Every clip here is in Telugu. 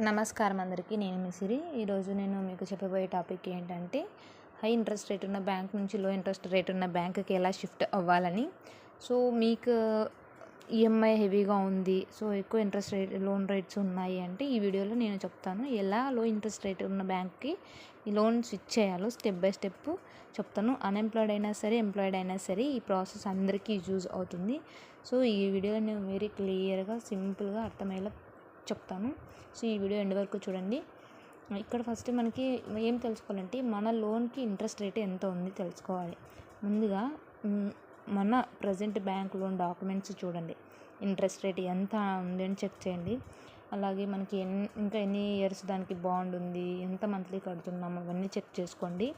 నమస్కారం అందరికీ నేను మీ సిరి. ఈరోజు నేను మీకు చెప్పబోయే టాపిక్ ఏంటంటే హై ఇంట్రెస్ట్ రేట్ ఉన్న బ్యాంక్ నుంచి లో ఇంట్రెస్ట్ రేట్ ఉన్న బ్యాంక్కి ఎలా షిఫ్ట్ అవ్వాలని. సో మీకు ఈఎంఐ హెవీగా ఉంది. సో ఎక్కువ ఇంట్రెస్ట్ రేట్ లోన్ రేట్స్ ఉన్నాయి అంటే ఈ వీడియోలో నేను చెప్తాను. ఎలా లో ఇంట్రెస్ట్ రేట్ ఉన్న బ్యాంక్కి లోన్ స్విచ్ చేయాలో స్టెప్ బై స్టెప్ చెప్తాను. అన్ఎంప్లాయిడ్ అయినా సరే ఎంప్లాయిడ్ అయినా సరే ఈ ప్రాసెస్ అందరికీ యూజ్ అవుతుంది. సో ఈ వీడియోలో నేను వెరీ క్లియర్గా సింపుల్గా అర్థమయ్యేలా చెప్తాను. సో ఈ వీడియో ఎండ్ వరకు చూడండి. ఇక్కడ ఫస్ట్ మనకి ఏం తెలుసుకోవాలంటే మన లోన్కి ఇంట్రెస్ట్ రేట్ ఎంత ఉంది తెలుసుకోవాలి. ముందుగా మన ప్రజెంట్ బ్యాంక్ లోన్ డాక్యుమెంట్స్ చూడండి. ఇంట్రెస్ట్ రేట్ ఎంత ఉంది అని చెక్ చేయండి. అలాగే మనకి ఎన్ ఇంకా ఎన్ని ఇయర్స్ దానికి బాండ్ ఉంది ఎంత మంత్లీ కడుతున్నాము అవన్నీ చెక్ చేసుకోండి.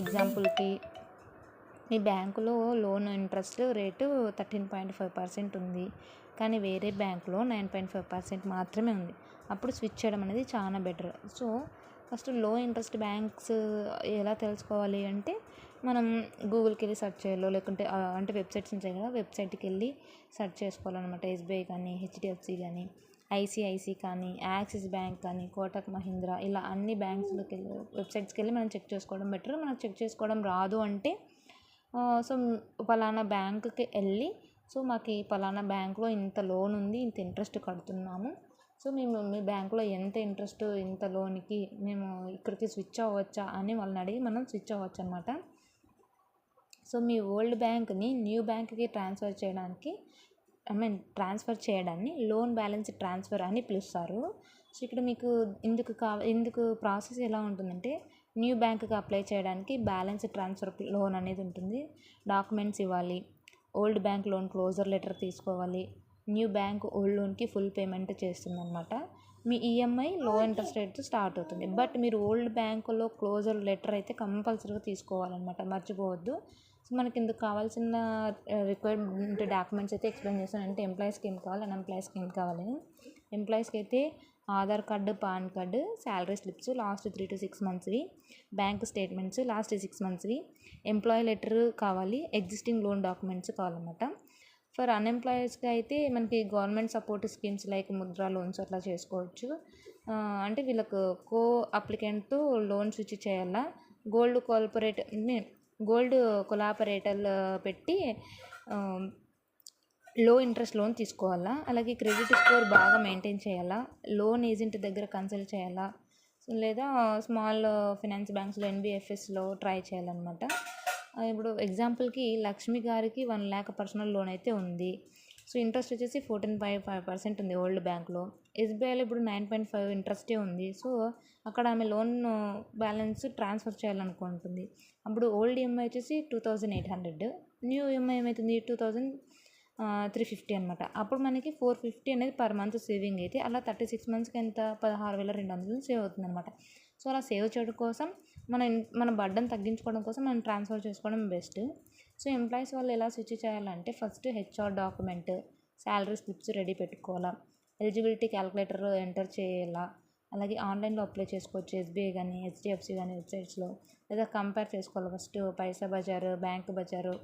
ఎగ్జాంపుల్కి మీ బ్యాంకులో loan interest rate thirteen point five percent ఉంది. కానీ వేరే బ్యాంకులో నైన్ పాయింట్ ఫైవ్ పర్సెంట్ మాత్రమే ఉంది. అప్పుడు స్విచ్ చేయడం అనేది చాలా బెటర్. సో ఫస్ట్లో ఇంట్రెస్ట్ బ్యాంక్స్ ఎలా తెలుసుకోవాలి అంటే మనం గూగుల్కి వెళ్ళి సెర్చ్ చేయాలో లేకుంటే అంటే వెబ్సైట్స్ ఉంటాయి కదా వెబ్సైట్కి వెళ్ళి సెర్చ్ చేసుకోవాలన్నమాట. ఎస్బీఐ కానీ హెచ్డిఎఫ్సి కానీ ఐసిఐసి కానీ యాక్సిస్ బ్యాంక్ కానీ కోటక్ మహీంద్రా ఇలా అన్ని బ్యాంక్స్లోకి వెళ్ళి వెబ్సైట్స్కి వెళ్ళి మనం చెక్ చేసుకోవడం బెటర్. మనకు చెక్ చేసుకోవడం రాదు అంటే సో పలానా బ్యాంకుకి వెళ్ళి సో మాకు ఈ పలానా బ్యాంకులో ఇంత లోన్ ఉంది ఇంత ఇంట్రెస్ట్ కడుతున్నాము. సో మేము మీ బ్యాంకులో ఎంత ఇంట్రెస్ట్ ఇంత లోన్కి మేము ఇక్కడికి స్విచ్ అవ్వచ్చా అని వాళ్ళని అడిగి మనం స్విచ్ అవ్వచ్చు అనమాట సో మీ ఓల్డ్ బ్యాంక్ని న్యూ బ్యాంక్కి ట్రాన్స్ఫర్ చేయడానికి ఐ మీన్ ట్రాన్స్ఫర్ చేయడాన్ని లోన్ బ్యాలెన్స్ ట్రాన్స్ఫర్ అని పిలుస్తారు. సో ఇక్కడ మీకు ఇందుకు కావ ఇందుకు ప్రాసెస్ ఎలా ఉంటుందంటే న్యూ బ్యాంక్కి అప్లై చేయడానికి బ్యాలెన్స్ ట్రాన్స్ఫర్ లోన్ అనేది ఉంటుంది. డాక్యుమెంట్స్ ఇవ్వాలి old bank loan closure letter తీసుకోవాలి. న్యూ బ్యాంక్ ఓల్డ్ లోన్కి ఫుల్ పేమెంట్ చేస్తుందన్నమాట. మీ ఈఎంఐ లో ఇంట్రెస్ట్ రేట్తో స్టార్ట్ అవుతుంది. బట్ మీరు ఓల్డ్ బ్యాంకులో క్లోజర్ లెటర్ అయితే కంపల్సరీగా తీసుకోవాలన్నమాట. మర్చిపోవద్దు. సో మనకి ఇందుకు కావాల్సిన రిక్వైర్మెంట్ డాక్యుమెంట్స్ అయితే ఎక్స్ప్లెయిన్ చేస్తాను. అంటే ఎంప్లాయీ ఏం కావాలి అన్ఎంప్లాయీస్కి ఏం కావాలి. ఎంప్లాయీస్కి అయితే Aadhaar card PAN card salary slips last three to six మంత్స్వి bank statements last six మంత్స్వి. ఎంప్లాయీ లెటర్ కావాలి ఎగ్జిస్టింగ్ లోన్ డాక్యుమెంట్స్ కావాలన్నమాట. ఫర్ అన్ఎంప్లాయీస్కి అయితే మనకి government support schemes like Mudra loans అట్లా చేసుకోవచ్చు. అంటే వీళ్ళకు కో అప్లికెంట్తో లోన్ స్విచ్ చేయాలా. గోల్డ్ కోఆపరేట్ గోల్డ్ కొలాపరేటర్ పెట్టి లో ఇంట్రెస్ట్ లోన్ తీసుకోవాలా? అలాగే క్రెడిట్ స్కోర్ బాగా మెయింటైన్ చేయాలా? లోన్ ఏజెంట్ దగ్గర కన్సల్ట్ చేయాలా? లేదా స్మాల్ ఫినాన్స్ బ్యాంక్స్లో ఎన్బిఎఫ్ఎస్లో ట్రై చేయాలన్నమాట. ఇప్పుడు ఎగ్జాంపుల్కి లక్ష్మి గారికి వన్ ల్యాక్ పర్సనల్ లోన్ అయితే ఉంది. సో ఇంట్రెస్ట్ వచ్చేసి ఫోర్టీన్ పాయింట్ ఫైవ్ పర్సెంట్ ఉంది ఓల్డ్ బ్యాంక్లో. ఎస్బీఐలో ఇప్పుడు నైన్ పాయింట్ ఫైవ్ ఇంట్రెస్టే ఉంది. సో అక్కడ ఆమె లోన్ బ్యాలెన్స్ ట్రాన్స్ఫర్ చేయాలనుకుంటుంది. అప్పుడు ఓల్డ్ ఈఎంఐ వచ్చేసి two thousand eight hundred. New EMI ఏమవుతుంది టూ థౌజండ్ త్రీ ఫిఫ్టీ అనమాట అప్పుడు మనకి ఫోర్ ఫిఫ్టీ అనేది పర్ మంత్ సేవింగ్ అయితే అలా థర్టీ సిక్స్ మంత్స్కి ఎంత? పదహారు వేల రెండు వందలు సేవ్ అవుతుంది అనమాట సో అలా సేవ్ చేయడం కోసం మన మన బడ్డన్ తగ్గించుకోవడం కోసం మనం ట్రాన్స్ఫర్ చేసుకోవడం బెస్ట్ సో ఎంప్లాయీస్ వాళ్ళు ఎలా స్విచ్ చేయాలంటే first HR document salary slips ready పెట్టుకోవాలా. ఎలిజిబిలిటీ క్యాలిక్యులేటర్ ఎంటర్ చేయాలా. అలాగే ఆన్లైన్లో అప్లై చేసుకోవచ్చు ఎస్బీఐ కానీ హెచ్డిఎఫ్సి కానీ వెబ్సైట్స్లో లేదా కంపేర్ చేసుకోవాలి. ఫస్ట్ పైసా బజారు బ్యాంక్ బజారు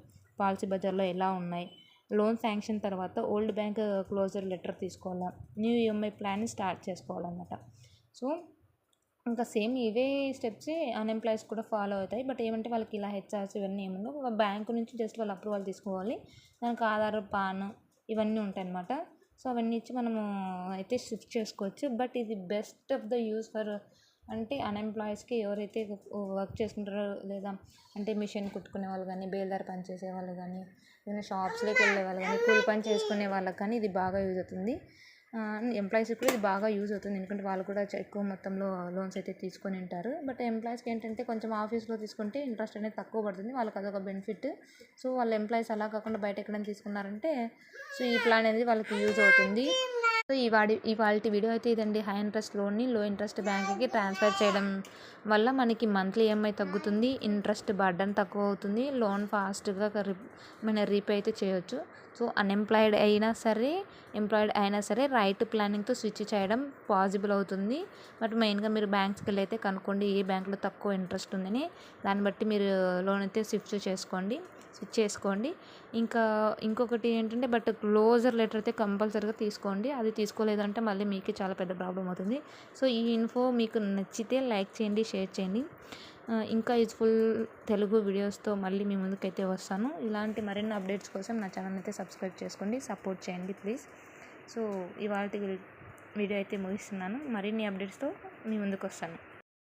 పాలసీ బజార్లో ఎలా ఉన్నాయి? లోన్ శాంక్షన్ తర్వాత ఓల్డ్ బ్యాంక్ క్లోజర్ లెటర్ తీసుకోవాలా? న్యూ ఈఎంఐ ప్లాన్ స్టార్ట్ చేసుకోవాలన్నమాట. సో ఇంకా సేమ్ ఇవే స్టెప్స్ అన్ఎంప్లాయీస్ కూడా ఫాలో అవుతాయి. బట్ ఏమంటే వాళ్ళకి ఇలా హెచ్ఆర్స్ ఇవన్నీ ఏముండవు బ్యాంకు నుంచి జస్ట్ వాళ్ళు అప్రూవల్ తీసుకోవాలి. దానికి ఆధార్ పాన్ ఇవన్నీ ఉంటాయి అన్నమాట సో అవన్నీ ఇచ్చి మనము అయితే షిఫ్ట్ చేసుకోవచ్చు. బట్ ఇది best of the use for అంటే అన్ఎంప్లాయీస్కి ఎవరైతే వర్క్ చేసుకుంటారో లేదా అంటే మిషన్ కుట్టుకునే వాళ్ళు కానీ బేల్దార్ పని చేసే వాళ్ళు కానీ ఏదైనా షాప్స్లోకి వెళ్ళే వాళ్ళు కానీ కూలి పని చేసుకునే వాళ్ళకి కానీ ఇది బాగా యూజ్ అవుతుంది. ఎంప్లాయీస్ కూడా ఇది బాగా యూజ్ అవుతుంది. ఎందుకంటే వాళ్ళు కూడా ఎక్కువ మొత్తంలో లోన్స్ అయితే తీసుకొని ఉంటారు. బట్ ఎంప్లాయీస్కి ఏంటంటే కొంచెం ఆఫీస్లో తీసుకుంటే ఇంట్రెస్ట్ అనేది తక్కువ పడుతుంది. వాళ్ళకి అదొక బెనిఫిట్ సో వాళ్ళ ఎంప్లాయీస్ అలా కాకుండా బయట ఎక్కడైనా తీసుకున్నారంటే సో ఈ ప్లాన్ అనేది వాళ్ళకి యూజ్ అవుతుంది. సో ఈ వాడి ఇవాళ వీడియో అయితే ఇదండి. హై ఇంట్రెస్ట్ లోన్ని లో ఇంట్రెస్ట్ బ్యాంక్కి ట్రాన్స్ఫర్ చేయడం వల్ల మనకి మంత్లీ ఈఎంఐ తగ్గుతుంది ఇంట్రెస్ట్ బర్డన్ తక్కువ అవుతుంది లోన్ ఫాస్ట్గా మన రీపే అయితే చేయొచ్చు. సో అన్ఎంప్లాయిడ్ అయినా సరే ఎంప్లాయిడ్ అయినా సరే రైట్ ప్లానింగ్తో స్విచ్ చేయడం పాసిబుల్ అవుతుంది. బట్ మెయిన్గా మీరు బ్యాంక్స్కి వెళ్ళి అయితే కనుక్కోండి ఏ బ్యాంక్లో తక్కువ ఇంట్రెస్ట్ ఉందని. దాన్ని బట్టి మీరు లోన్ అయితే స్విచ్ చేసుకోండి స్విచ్ చేసుకోండి. ఇంకా ఇంకొకటి ఏంటంటే బట్ క్లోజర్ లెటర్ అయితే కంపల్సరీగా తీసుకోండి. అది తీసుకోలేదంటే మళ్ళీ మీకే చాలా పెద్ద ప్రాబ్లం అవుతుంది. సో ఈ ఇన్ఫో మీకు నచ్చితే లైక్ చేయండి షేర్ చేయండి. ఇంకా యూజ్ఫుల్ తెలుగు వీడియోస్తో మళ్ళీ మీ ముందుకైతే వస్తాను. ఇలాంటి మరిన్ని అప్డేట్స్ కోసం నా ఛానల్ అయితే సబ్స్క్రైబ్ చేసుకోండి. సపోర్ట్ చేయండి ప్లీజ్. సో ఇవాళ వీడియో అయితే ముగిస్తున్నాను. మరిన్ని అప్డేట్స్తో మీ ముందుకు వస్తాను